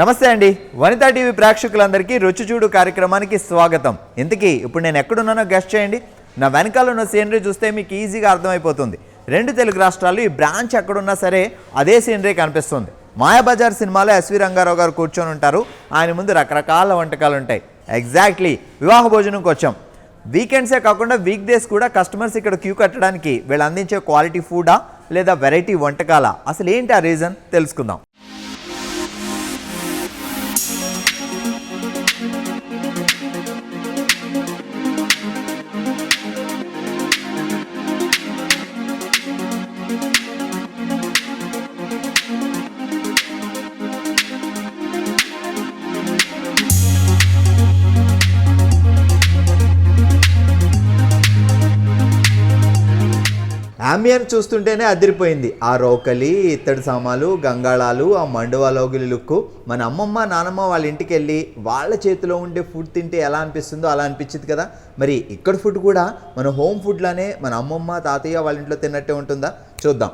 నమస్తే అండి. వనితా టీవీ ప్రేక్షకులందరికీ రుచి చూడు కార్యక్రమానికి స్వాగతం. ఇంతకీ ఇప్పుడు నేను ఎక్కడున్నానో గెస్ట్ చేయండి. నా వెనకాల ఉన్న సీనరీ చూస్తే మీకు ఈజీగా అర్థమైపోతుంది. రెండు తెలుగు రాష్ట్రాలు ఈ బ్రాంచ్ ఎక్కడున్నా సరే అదే సీనరీ కనిపిస్తుంది. మాయాబజార్ సినిమాలో ఎస్వి రంగారావు గారు కూర్చొని ఉంటారు. ఆయన ముందు రకరకాల వంటకాలు ఉంటాయి. ఎగ్జాక్ట్లీ వివాహ భోజనంకి వచ్చాం. వీకెండ్సే కాకుండా వీక్ డేస్ కూడా కస్టమర్స్ ఇక్కడ క్యూ కట్టడానికి వీళ్ళు అందించే క్వాలిటీ ఫుడా లేదా వెరైటీ వంటకాల. అసలు ఏంటి ఆ రీజన్ తెలుసుకుందాం. ఆంబియన్ చూస్తుంటేనే అదిరిపోయింది. ఆ రోకలి ఇత్తడి సామాలు గంగాళాలు ఆ మండువాలోగిలి లుక్కు. మన అమ్మమ్మ నానమ్మ వాళ్ళ ఇంటికి వెళ్ళి వాళ్ళ చేతిలో ఉండే ఫుడ్ తింటే ఎలా అనిపిస్తుందో అలా అనిపించింది కదా. మరి ఇక్కడ ఫుడ్ కూడా మన హోమ్ ఫుడ్లానే మన అమ్మమ్మ తాతయ్య వాళ్ళ ఇంట్లో తిన్నట్టే ఉంటుందా? చూద్దాం.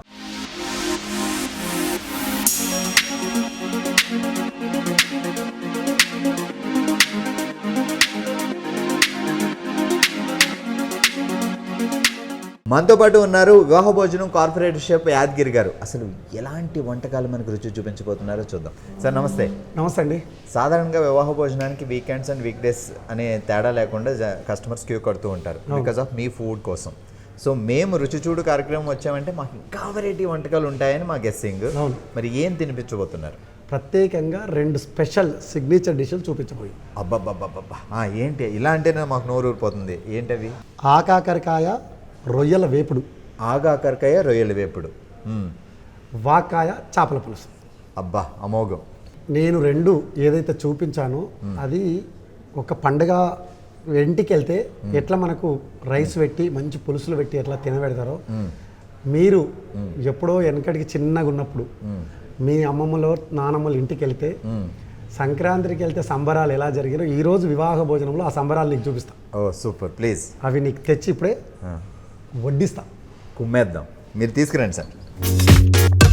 మనతో పాటు ఉన్నారు వివాహ భోజనం కార్పొరేట్ షెఫ్ యాదగిరి గారు. అసలు ఎలాంటి వంటకాలు మనకు రుచి చూపించబోతున్నారో చూద్దాం. సార్ నమస్తే. నమస్తే అండి. సాధారణంగా వివాహ భోజనానికి వీకెండ్స్ అండ్ వీక్ డేస్ అనే తేడా లేకుండా కస్టమర్స్ క్యూ కడుతూ ఉంటారు బికాస్ ఆఫ్ మీ ఫుడ్ కోసం. సో మేము రుచి చూడు కార్యక్రమం వచ్చామంటే మాకు ఇంకా వెరైటీ వంటకాలు ఉంటాయని మా గెస్సింగ్. మరి ఏం తినిపించబోతున్నారు? ప్రత్యేకంగా రెండు స్పెషల్ సిగ్నేచర్ డిష్లు చూపించబోయి. అబ్బబ్బబ్బబ్బా ఏంటి? ఇలా అంటేనే మాకు నోరు ఊరిపోతుంది ఏంటవి? ఆకాకరకాయ రొయ్యల వేపుడు. ఆగాకరకాయ రొయ్యల వేపుడు. వాకాయ చేపల పులుసు. అబ్బా అమోఘం. నేను రెండు ఏదైతే చూపించానో అది ఒక పండగ ఇంటికి వెళ్తే ఎట్లా మనకు రైస్ పెట్టి మంచి పులుసులు పెట్టి ఎట్లా తినబెడతారో మీరు ఎప్పుడో వెనకటికి చిన్నగా ఉన్నప్పుడు మీ అమ్మమ్మలో నానమ్మల ఇంటికి వెళ్తే సంక్రాంతికి వెళ్తే సంబరాలు ఎలా జరిగారో ఈ రోజు వివాహ భోజనంలో ఆ సంబరాలు నీకు చూపిస్తా. Oh super. ప్లీజ్. అవి నీకు తెచ్చి ఇప్పుడే వడ్డిస్తా. కుమ్మేద్దాం. మీరు తీసుకురండి సార్.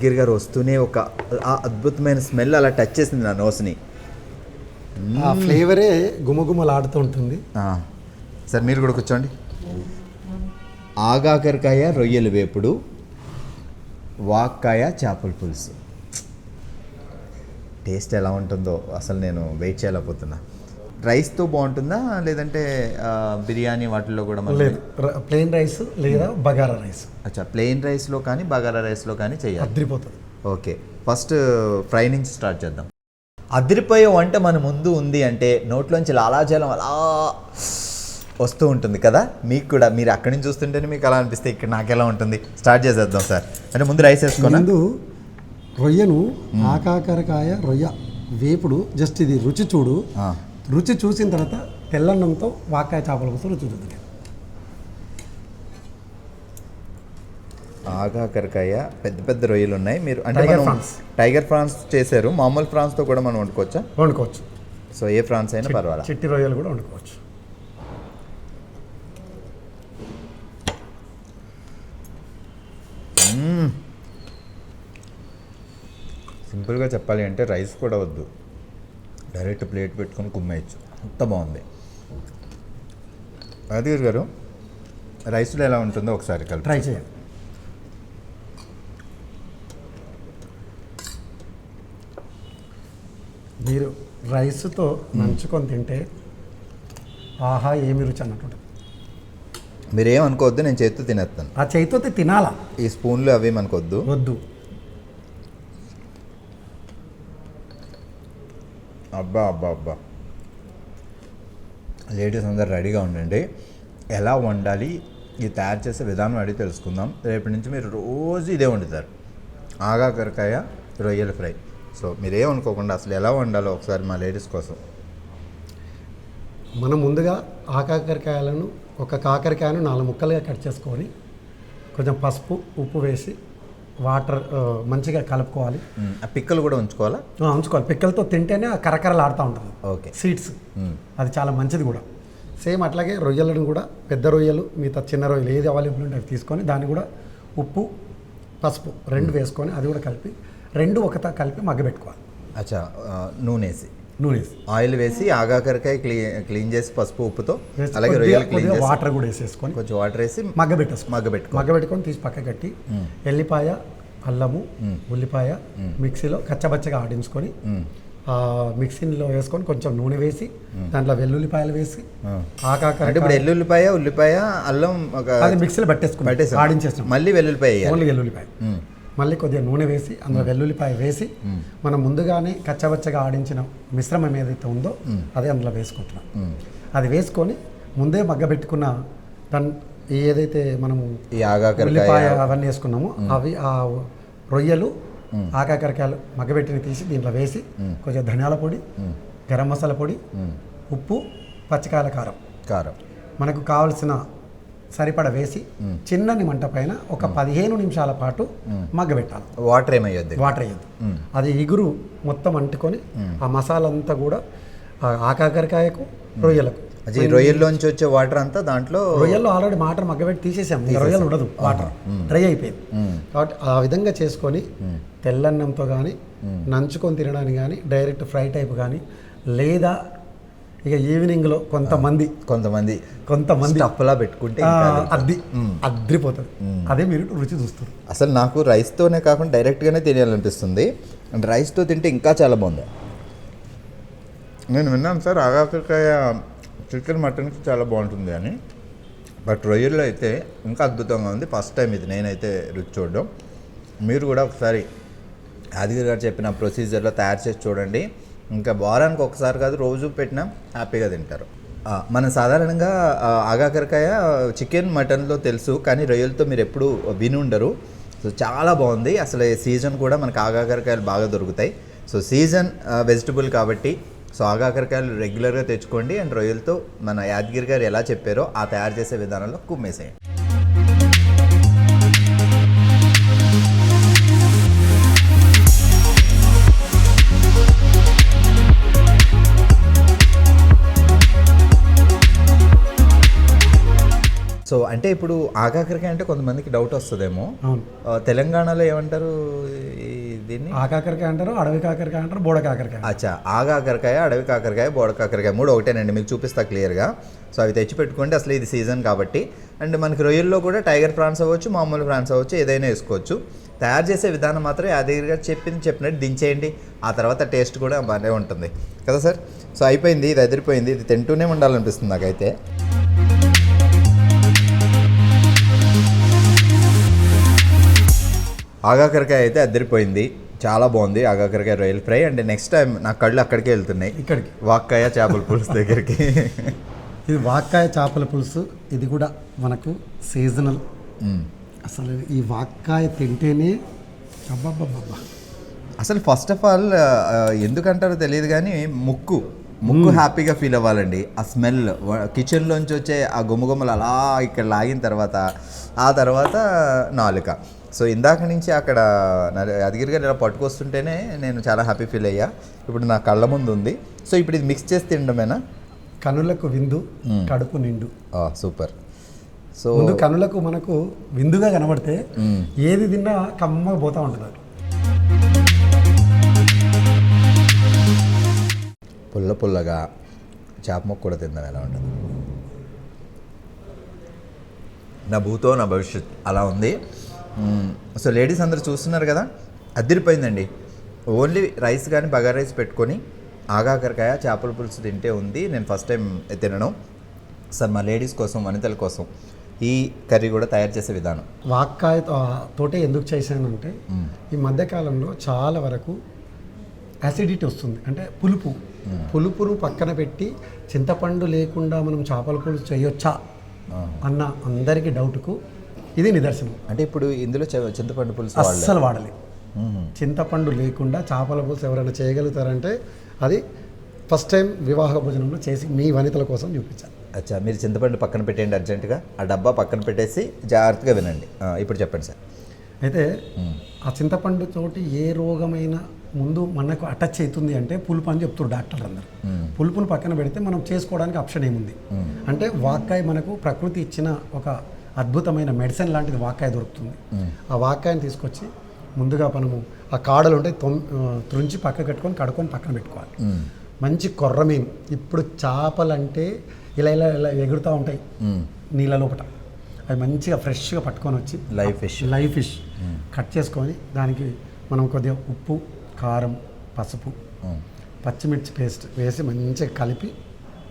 యాదగిరి గారు వస్తూనే ఒక ఆ అద్భుతమైన స్మెల్ అలా టచ్ చేసింది నా నోస్ని. ఆ ఫ్లేవరే గుమగుమలాడుతూ ఉంటుంది. సార్ మీరు కూడా కూర్చోండి. ఆగాకరకాయ రొయ్యల వేపుడు వాక్కాయ చేపల పులుసు. టేస్ట్ ఎలా ఉంటుందో అసలు నేను వెయిట్ చేయలేకపోతున్నా. రైస్తో బాగుంటుందా? లేదంటే బిర్యానీ వాటిల్లో కూడా లేదు. ప్లెయిన్ రైస్ లేదా బగారా రైస్. అచ్చా ప్లెయిన్ రైస్లో కానీ బగారా రైస్లో కానీ చేయాలి. అద్రిపోతుంది ఓకే. ఫస్ట్ ఫ్రై నుంచి స్టార్ట్ చేద్దాం. అదిరిపోయే వంట మన ముందు ఉంది అంటే నోట్లోంచి లాలాజలం అలా వస్తూ ఉంటుంది కదా? మీకు కూడా మీరు అక్కడి నుంచి చూస్తుంటేనే మీకు అలా అనిపిస్తే ఇక్కడ నాకు ఎలా ఉంటుంది? స్టార్ట్ చేసేద్దాం సార్. అంటే ముందు రైస్ వేసుకున్నా? ముందు రొయ్యను ఆకాకరకాయ రొయ్య వేపుడు జస్ట్ ఇది రుచి చూడు. ఆ. రుచి చూసిన తర్వాత తెల్లన్నంతో వాకాయ చేపల కోసం రుచి చూద్దాం. ఆగాకరకాయ పెద్ద పెద్ద రొయ్యలు ఉన్నాయి. మీరు అంటే టైగర్ ఫ్రాన్స్ చేశారు. మామూలు ఫ్రాన్స్తో కూడా మనం వండుకోవచ్చా? వండుకోవచ్చు. సో ఏ ఫ్రాన్స్ అయినా పర్వాలా? చిట్టి రొయ్యలు కూడా వండుకోవచ్చు. సింపుల్గా చెప్పాలి అంటే రైస్ కూడా వద్దు. డైరెక్ట్ ప్లేట్ పెట్టుకొని కుమ్మేయచ్చు. అంత బాగుంది. రాధిగారు గారు రైస్లో ఎలా ఉంటుందో ఒకసారి కలిపి ట్రై చేయండి. మీరు రైస్తో నంచుకొని తింటే ఆహా ఏమి రుచి అన్నట్టు మీరు ఏమనుకోవద్దు నేను చేతితో తినేస్తాను. ఆ చేతితో తినాలా? ఈ స్పూన్లు అవి మనకొద్దు. వద్దు. అబ్బా అబ్బా అబ్బా. లేడీస్ అందరు రెడీగా ఉండండి. ఎలా వండాలి ఇది తయారు చేసే విధానం అడిగి తెలుసుకుందాం. రేపటి నుంచి మీరు రోజు ఇదే వండుతారు. ఆగాకరకాయ రొయ్యల ఫ్రై. సో మీరేమనుకోకుండా అసలు ఎలా వండాలో ఒకసారి మా లేడీస్ కోసం. మనం ముందుగా ఆ కాకరకాయలను ఒక కాకరకాయను నాలుగు ముక్కలుగా కట్ చేసుకొని కొంచెం పసుపు ఉప్పు వేసి వాటర్ మంచిగా కలుపుకోవాలి. పిక్కలు కూడా ఉంచుకోవాలా? ఉంచుకోవాలి. పిక్కలతో తింటేనే కరకరలు ఆడుతూ ఉంటుంది ఓకే. సీడ్స్ అది చాలా మంచిది కూడా. సేమ్ అట్లాగే రొయ్యలను కూడా పెద్ద రొయ్యలు మిగతా చిన్న రొయ్యలు ఏది అవైలబుల్ ఉంటే అవి తీసుకొని దాన్ని కూడా ఉప్పు పసుపు రెండు వేసుకొని అది కూడా కలిపి రెండు ఒకతా కలిపి మగ్గబెట్టుకోవాలి. అచ్చా నూనె వేసి. నూనె. ఆయిల్ వేసి ఆగాకరకాయ క్లీన్ క్లీన్ చేసి పసుపు ఉప్పుతో అలాగే రొయ్యలు క్లీన్ చేసి వాటర్ కూడా వేసేసుకొని కొంచెం వాటర్ వేసి మగ్గబెట్టేసుకోవాలి మగ్గబెట్టుకో మగ్గబెట్టుకొని తీసి పక్క కట్టి ఎల్లిపాయ అల్లము ఉల్లిపాయ మిక్సీలో కచ్చబచ్చగా ఆడించుకొని మిక్సీలో వేసుకొని కొంచెం నూనె వేసి దాంట్లో వెల్లుల్లిపాయలు వేసి ఆ. ఆకాకర అంటే ఇప్పుడు ఎల్లుల్లిపాయ ఉల్లిపాయ అల్లం ఒక అది మిక్సీలో పట్టేసుకుని పట్టేసాం ఆడించేస్తాం. మళ్ళీ వెల్లుల్లిపాయ ఓన్లీ వెల్లుల్లిపాయ. మళ్ళీ కొద్దిగా నూనె వేసి అందులో వెల్లుల్లిపాయ వేసి మనం ముందుగానే కచ్చబచ్చగా ఆడించిన మిశ్రమం ఏదైతే ఉందో అదే అందులో వేసుకుంటున్నాం. అది వేసుకొని ముందే మగ్గబెట్టుకున్న దాన్ని ఏదైతే మనము ఉల్లిపాయ అవన్నీ వేసుకున్నామో అవి ఆ రొయ్యలు ఆకాకరకాయలు మగ్గబెట్టిన తీసి దీంట్లో వేసి కొంచెం ధనియాల పొడి గరం మసాలా పొడి ఉప్పు పచ్చికాయల కారం. కారం. మనకు కావలసిన సరిపడ వేసి చిన్నని మంట పైన ఒక పదిహేను నిమిషాల పాటు మగ్గబెట్టాలి. వాటర్ ఏమయ్యొద్ది వాటర్ వేయద్దు అది ఇగురు మొత్తం అంటుకొని ఆ మసాలా అంతా కూడా ఆకాకరకాయకు రొయ్యలకు. అది రొయ్యల్లోంచి వచ్చే వాటర్ అంతా దాంట్లో రొయ్యల్లో ఆల్రెడీ వాటర్ మగ్గబెట్టి తీసేసాం రొయ్యలు ఉండదు వాటర్. డ్రై అయిపోయింది. కాబట్టి ఆ విధంగా చేసుకొని తెల్లన్నంతో కానీ నంచుకొని తినడానికి కానీ డైరెక్ట్ ఫ్రై టైప్ కానీ లేదా ఇక ఈవినింగ్లో కొంతమంది కొంతమంది కొంతమంది స్టఫ్లా పెట్టుకుంటే. అద్ది అద్రిపోతుంది అదే మీరు రుచి చూస్తారు అసలు నాకు రైస్తోనే కాకుండా డైరెక్ట్గానే తినాలనిపిస్తుంది అండ్ రైస్తో తింటే ఇంకా చాలా బాగుంది. నేను విన్నాను సార్ ఆగాకరకాయ చికెన్ మటన్కి చాలా బాగుంటుంది అని. బట్ రొయ్యల్లో అయితే ఇంకా అద్భుతంగా ఉంది. ఫస్ట్ టైం ఇది నేనైతే రుచి చూడడం. మీరు కూడా ఒకసారి యాదగిరి గారు చెప్పిన ప్రొసీజర్లో తయారు చేసి చూడండి. ఇంకా వారానికి ఒకసారి కాదు రోజు పెట్టినా హ్యాపీగా తింటారు. మనం సాధారణంగా ఆగాకరకాయ చికెన్ మటన్లో తెలుసు కానీ రొయ్యలతో మీరు ఎప్పుడు విని ఉండరు. సో చాలా బాగుంది. అసలు సీజన్ కూడా మనకు ఆగాకరకాయలు బాగా దొరుకుతాయి. సో సీజన్ వెజిటబుల్ కాబట్టి సో ఆగాకరకాయలు రెగ్యులర్గా తెచ్చుకోండి. అండ్ రొయ్యలతో మన యాదగిరి గారు ఎలా చెప్పారో ఆ తయారు చేసే విధానంలో కుమ్మేసేయండి. సో అంటే ఇప్పుడు ఆగాకరకాయ అంటే కొంతమందికి డౌట్ వస్తుందేమో. తెలంగాణలో ఏమంటారు దీన్ని? ఆ కాకరకాయ అంటారు అడవి కాకరకాయ అంటారు బోడ కాకరకాయ. అచ్చా ఆగాకరకాయ అడవి కాకరకాయ బోడ కాకరకాయ మూడు ఒకటేనండి మీకు చూపిస్తా క్లియర్గా. సో అవి తెచ్చి పెట్టుకోండి అసలు ఇది సీజన్ కాబట్టి. అండ్ మనకి రొయ్యల్లో కూడా టైగర్ ప్రాన్స్ అవ్వచ్చు మామూలు ప్రాన్స్ అవ్వచ్చు ఏదైనా వేసుకోవచ్చు. తయారు చేసే విధానం మాత్రం యాదగిరి గారు చెప్పింది చెప్పినట్టు దించేయండి. ఆ తర్వాత టేస్ట్ కూడా బాగానే ఉంటుంది. కదా సార్? సో అయిపోయింది ఇది అదిరిపోయింది ఇది తింటూనే ఉండాలనిపిస్తుంది నాకైతే. ఆగాకరకాయ అయితే అద్దరిపోయింది. చాలా బాగుంది ఆగాకరకాయ రొయ్యల్ ఫ్రై. అండ్ నెక్స్ట్ టైం నా కళ్ళు అక్కడికే వెళ్తున్నాయి. ఇక్కడికి. వాక్కాయ చేపల పులుసు దగ్గరికి. ఇది వాక్కాయ చేపల పులుసు. ఇది కూడా మనకు సీజనల్. అసలు ఈ వాక్కాయ తింటేనే అబ్బబ్బబ్బబ్బా. అసలు ఫస్ట్ ఆఫ్ ఆల్ ఎందుకంటారో తెలియదు కానీ ముక్కు. ముక్కు హ్యాపీగా ఫీల్ అవ్వాలండి. ఆ స్మెల్ కిచెన్లోంచి వచ్చే ఆ గుమ్మగుమ్మలు అలా ఇక్కడ లాగిన తర్వాత ఆ తర్వాత నాలుక. సో ఇందాక నుంచి అక్కడ గారు ఇలా పట్టుకొస్తుంటేనే నేను చాలా హ్యాపీ ఫీల్ అయ్యా. ఇప్పుడు నా కళ్ళ ముందు ఉంది. సో ఇప్పుడు ఇది మిక్స్ చేసి తినడమేనా? కనులకు విందు కడుపు నిండు. సూపర్ సో ముందు కనులకు మనకు విందుగా కనబడితే ఏది తిన్నా కమ్మగా పోతా ఉంటుంది. పుల్ల పుల్లగా చేప మొక్క కూడా తిందాం ఎలా ఉంటుంది? నా భూతో నా భవిష్యత్ అలా ఉంది. సో లేడీస్ అందరూ చూస్తున్నారు కదా అదిరిపోయిందండి. ఓన్లీ రైస్ కానీ బగారా రైస్ పెట్టుకొని ఆగాకరకాయ చేపల పులుసు తింటే ఉంది. నేను ఫస్ట్ టైం తినడం సార్ మా లేడీస్ కోసం వనితల కోసం ఈ కర్రీ కూడా తయారు చేసే విధానం. వాక్కాయ తోటే ఎందుకు చేశానంటే ఈ మధ్యకాలంలో చాలా వరకు యాసిడిటీ వస్తుంది. అంటే పులుపు. పులుపును పక్కన పెట్టి చింతపండు లేకుండా మనం చేపల పులుసు చేయొచ్చా అన్న అందరికీ డౌట్కు ఇది నిదర్శనం. అంటే ఇప్పుడు ఇందులో చింతపండు పులుసు అస్సలు వాడలేదు. చింతపండు లేకుండా చేపల పులుసు ఎవరైనా చేయగలుగుతారంటే అది ఫస్ట్ టైం వివాహ భోజనంలో చేసి మీ వనితల కోసం చూపించాను అచ్చా మీరు చింతపండు పక్కన పెట్టేయండి అర్జెంటుగా. ఆ డబ్బా పక్కన పెట్టేసి జాగ్రత్తగా వినండి. ఇప్పుడు చెప్పండి సార్. అయితే ఆ చింతపండు తోటి ఏ రోగమైన ముందు మనకు అటాచ్ అవుతుంది అంటే పులుపు అని చెప్తారు డాక్టర్లు అందరు. పులుపును పక్కన పెడితే మనం చేసుకోవడానికి ఆప్షన్ ఏముంది? అంటే వాక్కాయ మనకు ప్రకృతి ఇచ్చిన ఒక అద్భుతమైన మెడిసిన్ లాంటిది వాక్కాయ దొరుకుతుంది. ఆ వాక్కాయని తీసుకొచ్చి ముందుగా మనము ఆ కాడలు ఉంటే తొమ్ తుంచి పక్క కట్టుకొని కడుక్కొని పక్కన పెట్టుకోవాలి. మంచి కొర్రమీన్ ఇప్పుడు చేపలంటే ఇలా ఇలా ఇలా ఎగురుతూ ఉంటాయి. నీళ్ళ లోపల. అవి మంచిగా ఫ్రెష్గా పట్టుకొని వచ్చి live fish. Live fish cut చేసుకొని దానికి మనం కొద్దిగా ఉప్పు కారం పసుపు పచ్చిమిర్చి పేస్ట్ వేసి మంచిగా కలిపి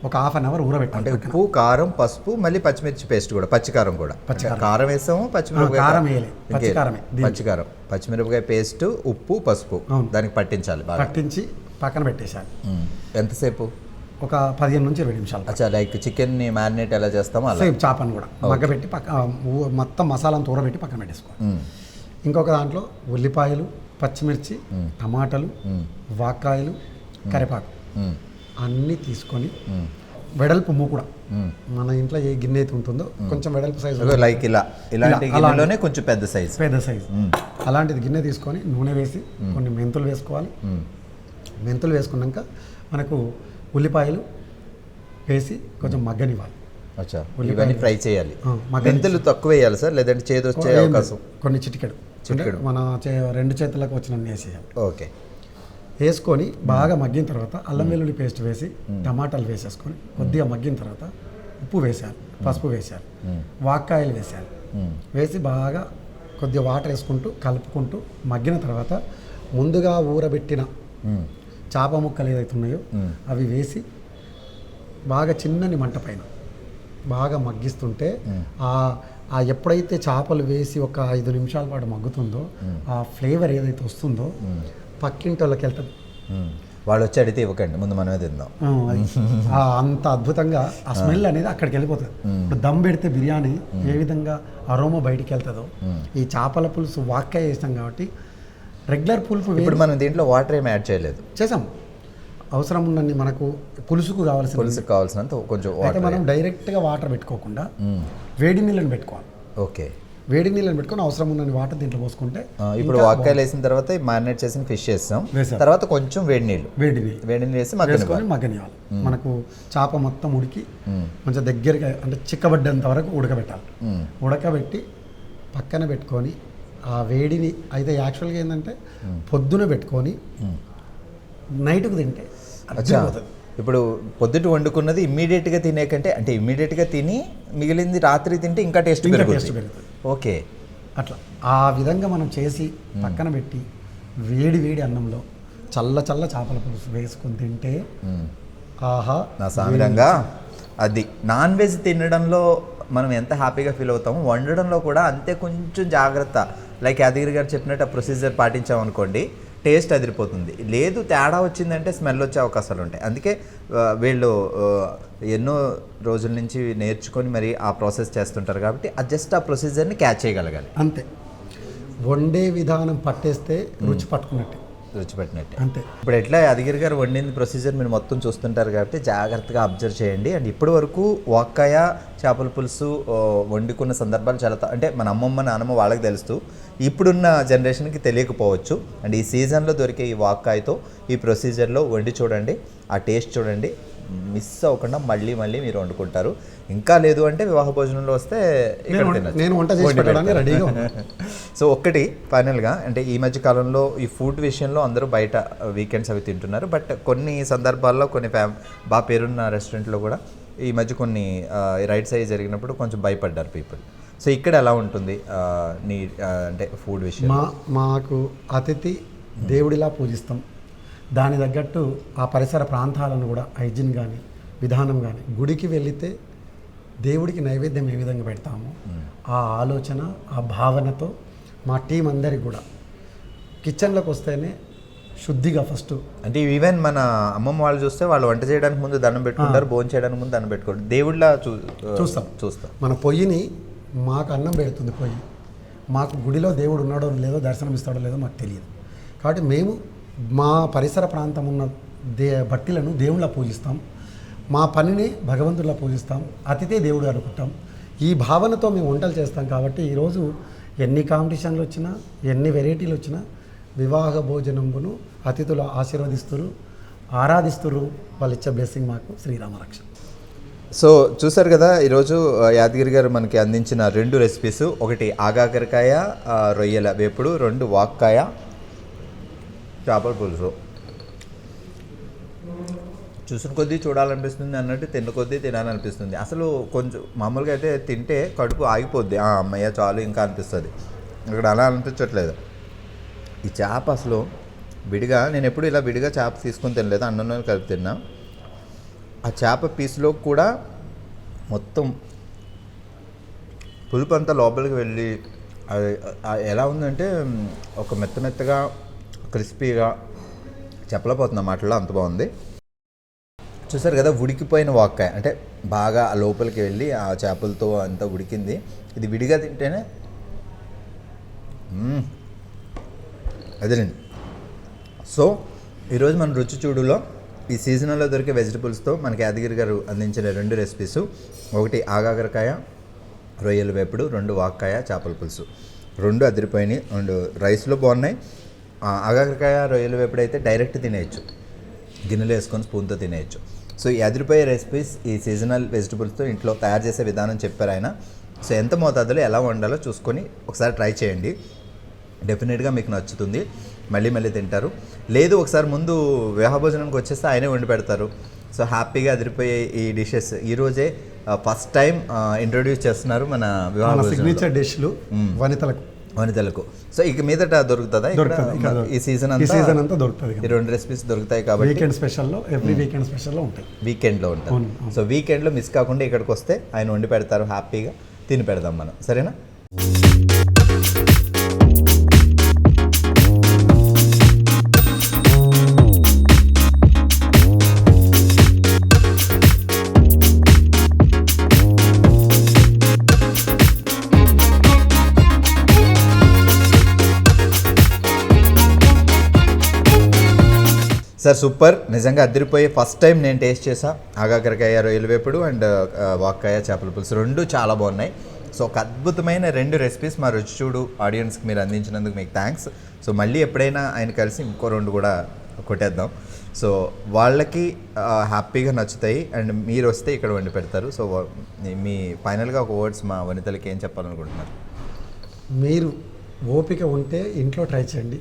ఒక హాఫ్ అన్ అవర్ ఊరబెట్టాలి ఉప్పు కారం పసుపు మళ్ళీ పచ్చిమిర్చి పేస్ట్ కూడా పచ్చికారం కూడా. పచ్చికారం. కారం వేసాము పచ్చిమిరపకాయ కారం పచ్చికారమే. పచ్చికారం. పచ్చిమిరపకాయ పేస్ట్ ఉప్పు పసుపు. దానికి పట్టించాలి బాగా. పట్టించి పక్కన పెట్టేశాలి. ఉమ్. ఎంతసేపు? ఒక పదిహేను నుంచి ఇరవై నిమిషాలు అచ్చా లైక్ చికెన్ని మ్యారినేట్ ఎలా చేస్తామో అలా. సేమ్ చేపను కూడా. మగ్గబెట్టి పక్క మొత్తం మసాలాను ఊరబెట్టి పక్కన పెట్టేసుకోవాలి. ఇంకొక దాంట్లో ఉల్లిపాయలు పచ్చిమిర్చి టమాటాలు వాక్కాయలు కరివేపాకు. అన్నీ తీసుకొని వెడల్పు మూకుడ. ఉమ్. మన ఇంట్లో ఏ గిన్నె అయితే ఉంటుందో కొంచెం వెడల్పు సైజు లైక్ ఇలా. ఇలాంటి ఇలా, గిన్నెలోనే కొంచెం పెద్ద సైజ్ పెద్ద సైజు అలాంటిది గిన్నె తీసుకొని నూనె వేసి కొన్ని మెంతులు వేసుకోవాలి. మెంతులు వేసుకున్నాక మనకు ఉల్లిపాయలు వేసి కొంచెం మగ్గనివ్వాలి. అచ్చా. ఇవన్నీ ఫ్రై చేయాలి. మెంతులు తక్కువ వేయాలి సార్ లేదంటే చేదు వచ్చే అవకాశం. కొన్ని చిటికెడు. చిటికెడు. మన రెండు చేతులకు వచ్చినన్ని వేసేయాలి. ఓకే. వేసుకొని బాగా మగ్గిన తర్వాత అల్లం వెల్లుల్లి పేస్ట్ వేసి టమాటాలు వేసేసుకొని కొద్దిగా మగ్గిన తర్వాత ఉప్పు వేసేయాలి పసుపు వేసేయాలి వాక్కాయలు వేసేయాలి వేసి బాగా కొద్దిగా వాటర్ వేసుకుంటూ కలుపుకుంటూ మగ్గిన తర్వాత ముందుగా ఊరబెట్టిన. చేప ముక్కలు ఏదైతే ఉన్నాయో అవి వేసి బాగా చిన్నని మంట పైన బాగా మగ్గిస్తుంటే ఆ ఆ ఎప్పుడైతే చేపలు వేసి ఒక ఐదు నిమిషాల పాటు మగ్గుతుందో ఆ ఫ్లేవర్ ఏదైతే వస్తుందో పక్కింటి వాళ్ళకి వెళ్తుంది ఉమ్. వాళ్ళు వచ్చి అడిగితే ఇవ్వకండి ముందు మనమే తిందాం. అంత అద్భుతంగా ఆ స్మెల్ అనేది అక్కడికి వెళ్ళిపోతుంది. ఇప్పుడు దమ్ పెడితే బిర్యానీ ఏ విధంగా అరోమా బయటికి వెళ్తుందో ఈ చేపల పులుసు వాక్కాయ వేసాం కాబట్టి రెగ్యులర్ వేరు ఇప్పుడు మనం దీంట్లో వాటర్ ఏమి యాడ్ చేయలేదు. చేసాం. అవసరం ఉన్నన్ని మనకు పులుసుకు కావాల్సిన పులుసుకి కావాల్సినంత కొంచెం అయితే మనం డైరెక్ట్గా వాటర్ పెట్టుకోకుండా వేడి నీళ్ళని పెట్టుకోవాలి. ఓకే. వేడి నీళ్ళని పెట్టుకొని అవసరం ఉన్నన్ని వాటర్ దీంట్లో పోసుకుంటే ఇప్పుడు వాక్కాయలు వేసిన తర్వాత మ్యారినేట్ చేసిన ఫిష్ వేస్తాం వేసాం. తర్వాత కొంచెం వేడి నీళ్ళు. వేడి నీళ్ళు. వేడి నీళ్ళు వేసి మగ్గని వేసుకొని మగ్గనివ్వాలి. మనకు చేప మొత్తం ఉడికి కొంచెం దగ్గరగా అంటే చిక్కబడ్డంత వరకు ఉడకబెట్టాలి. ఉడకబెట్టి పక్కన పెట్టుకొని ఆ వేడిని అయితే యాక్చువల్గా ఏంటంటే పొద్దున పెట్టుకొని నైట్కు తింటే అచ్చా. అర్థమైపోతుంది. ఇప్పుడు పొద్దుట వండుకున్నది immediate గా తినే కంటే అంటే immediate గా తిని మిగిలింది రాత్రి తింటే ఇంకా టేస్ట్ పెరుగుతుంది ఓకే. అట్లా. ఆ విధంగా మనం చేసి పక్కన పెట్టి వేడి వేడి అన్నంలో చల్ల చల్ల చేపల పులుసు వేసుకొని తింటే ఆహా నా సామిరంగా అది నాన్ వెజ్ తినడంలో మనం ఎంత హ్యాపీగా ఫీల్ అవుతామో వండడంలో కూడా అంతే కొంచెం జాగ్రత్త. లైక్ యాదగిరి గారు చెప్పినట్టు ఆ ప్రొసీజర్ పాటించామనుకోండి టేస్ట్ అదిరిపోతుంది. లేదు తేడా వచ్చిందంటే స్మెల్ వచ్చే అవకాశాలు ఉంటాయి. అందుకే వీళ్ళు ఎన్నో రోజుల నుంచి నేర్చుకొని మరి ఆ ప్రాసెస్ చేస్తుంటారు కాబట్టి ఆ జస్ట్ ఆ ప్రొసీజర్ని క్యాచ్ చేయగలగాలి. అంతే. వండే విధానం పట్టేస్తే రుచి పట్టుకున్నట్టే. రుచి పెట్టినట్టే అంతే. ఇప్పుడు ఎట్లా యాదగిరి గారు వండిన ప్రొసీజర్ మీరు మొత్తం చూస్తుంటారు కాబట్టి జాగ్రత్తగా అబ్జర్వ్ చేయండి. అండ్ ఇప్పటి వరకు వాక్కాయ చేపల పులుసు వండుకున్న సందర్భాలు చాలా అంటే మన అమ్మమ్మ నాన్నమ్మ వాళ్ళకి తెలుస్తూ ఇప్పుడున్న జనరేషన్కి తెలియకపోవచ్చు. అండ్ ఈ సీజన్లో దొరికే ఈ వాక్కాయతో ఈ ప్రొసీజర్లో వండి చూడండి ఆ టేస్ట్ చూడండి. మిస్ అవ్వకుండా మళ్ళీ మళ్ళీ మీరు వండుకుంటారు. ఇంకా లేదు అంటే వివాహ భోజనంలో వస్తే ఇక్కడ నేను వంట. రెడీగా. సో ఒక్కటి ఫైనల్గా అంటే ఈ మధ్య కాలంలో ఈ ఫుడ్ విషయంలో అందరూ బయట వీకెండ్స్ అవి తింటున్నారు. బట్ కొన్ని సందర్భాల్లో కొన్ని ఫ్యామ్ బాగా పేరున్న రెస్టారెంట్లో కూడా ఈ మధ్య కొన్ని రైట్స్ అయ్యి జరిగినప్పుడు కొంచెం భయపడ్డారు పీపుల్. సో ఇక్కడ ఎలా ఉంటుంది నీ అంటే ఫుడ్ విషయం? మా మాకు అతిథి దేవుడిలా పూజిస్తాం. దాని తగ్గట్టు ఆ పరిసర ప్రాంతాలను కూడా హైజీన్ కానీ విధానం కానీ గుడికి వెళితే దేవుడికి నైవేద్యం ఏ విధంగా పెడతామో? ఆ ఆలోచన ఆ భావనతో మా టీం అందరికి కూడా కిచెన్లోకి వస్తేనే శుద్ధిగా ఫస్ట్ అంటే ఈవెన్ మన అమ్మమ్మ వాళ్ళు చూస్తే వాళ్ళు వంట చేయడానికి ముందు దండం పెట్టుకుంటారు భోజనం చేయడానికి ముందు దండం పెట్టుకుంటారు. దేవుళ్ళ చూ చూస్తాం. చూస్తాం. మన పొయ్యిని మాకు అన్నం పెడుతుంది పొయ్యి. మాకు గుడిలో దేవుడు ఉన్నాడో లేదో దర్శనం ఇస్తాడో లేదో మాకు తెలియదు. కాబట్టి మేము మా పరిసర ప్రాంతం ఉన్న దే భట్టిలను దేవుళ్ళ పూజిస్తాం. మా పనిని భగవంతుడిలా పూజిస్తాం. అతిథే దేవుడు అనుకుంటాం. ఈ భావనతో మేము వంటలు చేస్తాం కాబట్టి ఈరోజు ఎన్ని కాంపిటీషన్లు వచ్చినా ఎన్ని వెరైటీలు వచ్చినా వివాహ భోజనంబును అతిథులు ఆశీర్వదిస్తురు ఆరాధిస్తురు. వాళ్ళు ఇచ్చే బ్లెస్సింగ్ మాకు శ్రీరామరక్ష. సో చూసారు కదా ఈరోజు యాదగిరి గారు మనకి అందించిన రెండు రెసిపీస్ ఒకటి ఆగాకరకాయ రొయ్యల వేపుడు రెండు వాక్కాయ. చేపల పులుసు. చూసిన కొద్దీ చూడాలనిపిస్తుంది అన్నట్టు తిన్న కొద్దీ తినాలనిపిస్తుంది. అసలు కొంచెం మామూలుగా అయితే తింటే కడుపు ఆగిపోద్ది. "ఆ, అమ్మయ్య చాలు ఇంకా అనిపిస్తుంది. ఇక్కడ అలా అనిపించట్లేదు. ఈ చేప అసలు విడిగా నేను ఎప్పుడు ఇలా విడిగా చేప తీసుకొని తినలేదు. అన్నంలో కలిపి తిన్నా. ఆ చేప పీస్లో కూడా మొత్తం పులుపు అంతా లోపలికి వెళ్ళి అది ఎలా ఉందంటే ఒక మెత్త మెత్తగా క్రిస్పీగా చెప్పలేకపోతున్నా మాటల్లో అంత బాగుంది. చూసారు కదా ఉడికిపోయిన వాక్కాయ. అంటే బాగా ఆ లోపలికి వెళ్ళి ఆ చేపలతో అంతా ఉడికింది. ఇది విడిగా తింటేనే అదేనండి సో ఈరోజు మన రుచి చూడులో ఈ సీజనల్లో దొరికే వెజిటబుల్స్తో మనకి యాదగిరి గారు అందించిన రెండు రెసిపీస్. ఒకటి ఆగాకరకాయ రొయ్యల వేపుడు రెండు వాక్కాయ చేపల పులుసు. రెండు అదిరిపోయినాయి. రెండు రైస్లో బాగున్నాయి. ఆగాకరకాయ రొయ్యల వేపుడు అయితే డైరెక్ట్ తినేయచ్చు. గిన్నెలో వేసుకొని స్పూన్తో తినేయచ్చు. సో ఈ అదిరిపోయే రెసిపీస్ ఈ సీజనల్ వెజిటబుల్స్తో ఇంట్లో తయారు చేసే విధానం చెప్పారు ఆయన. సో ఎంత మోతాదులో ఎలా వండాలో చూసుకొని ఒకసారి ట్రై చేయండి. డెఫినెట్గా మీకు నచ్చుతుంది. మళ్ళీ మళ్ళీ తింటారు. లేదు ఒకసారి ముందు వివాహ భోజనానికి వచ్చేస్తే ఆయనే వండి పెడతారు. సో హ్యాపీగా అదిరిపోయే ఈ డిషెస్ ఈరోజే ఫస్ట్ టైం ఇంట్రొడ్యూస్ చేస్తున్నారు మన వివాహ. సిగ్నేచర్ డిష్లు వనితలకు వనితలకు సో ఇక మీదట దొరుకుతుందా ఇక్కడ? ఈ సీజన్ ఈ సీజన్ అంతా దొరుకుతుంది ఈ రెండు రెసిపీస్ దొరుకుతాయి కాబట్టి వీకెండ్ స్పెషల్లో ఎవ్రీ వీకెండ్ స్పెషల్లో ఉంటాయి. వీకెండ్లో అవును. సో వీకెండ్లో మిస్ కాకుండా ఇక్కడికి వస్తే ఆయన వండి పెడతారు హ్యాపీగా తిని పెడదాం మనం. సరేనా? Sir super. నిజంగా అదిరిపోయి ఫస్ట్ టైం నేను టేస్ట్ చేసా. ఆగాకరకాయ రొయ్యల వేపుడు అండ్ వాక్కాయ చేపల పులుసు రెండు చాలా బాగున్నాయి. సో ఒక అద్భుతమైన రెండు రెసిపీస్ మా రుచి చూడు ఆడియన్స్కి మీరు అందించినందుకు మీకు థ్యాంక్స్ సో మళ్ళీ ఎప్పుడైనా ఆయన కలిసి ఇంకో రెండు కూడా కొట్టేద్దాం. సో వాళ్ళకి హ్యాపీగా నచ్చుతాయి అండ్ మీరు వస్తే ఇక్కడ వండి పెడతారు. సో మీ ఫైనల్గా ఒక వర్డ్స్ మా వనితలకి ఏం చెప్పాలనుకుంటున్నారు? మీరు ఓపిక ఉంటే ఇంట్లో ట్రై చేయండి.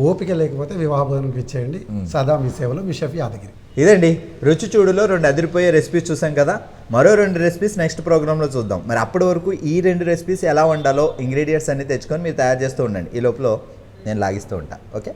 ఓపిక లేకపోతే వివాహ భోజనం ఇచ్చేయండి సదా మీ సేవలో మీ షెఫ్ యాదగిరి. ఇదండి రుచి చూడులో రెండు అదిరిపోయే రెసిపీస్ చూసాం కదా? మరో రెండు రెసిపీస్ నెక్స్ట్ ప్రోగ్రాంలో చూద్దాం. మరి అప్పటి వరకు ఈ రెండు రెసిపీస్ ఎలా వండాలో ఇంగ్రీడియంట్స్ అన్ని తెచ్చుకొని మీరు తయారు చేస్తూ ఉండండి. ఈ లోపల నేను లాగిస్తూ ఉంటా. ఓకే?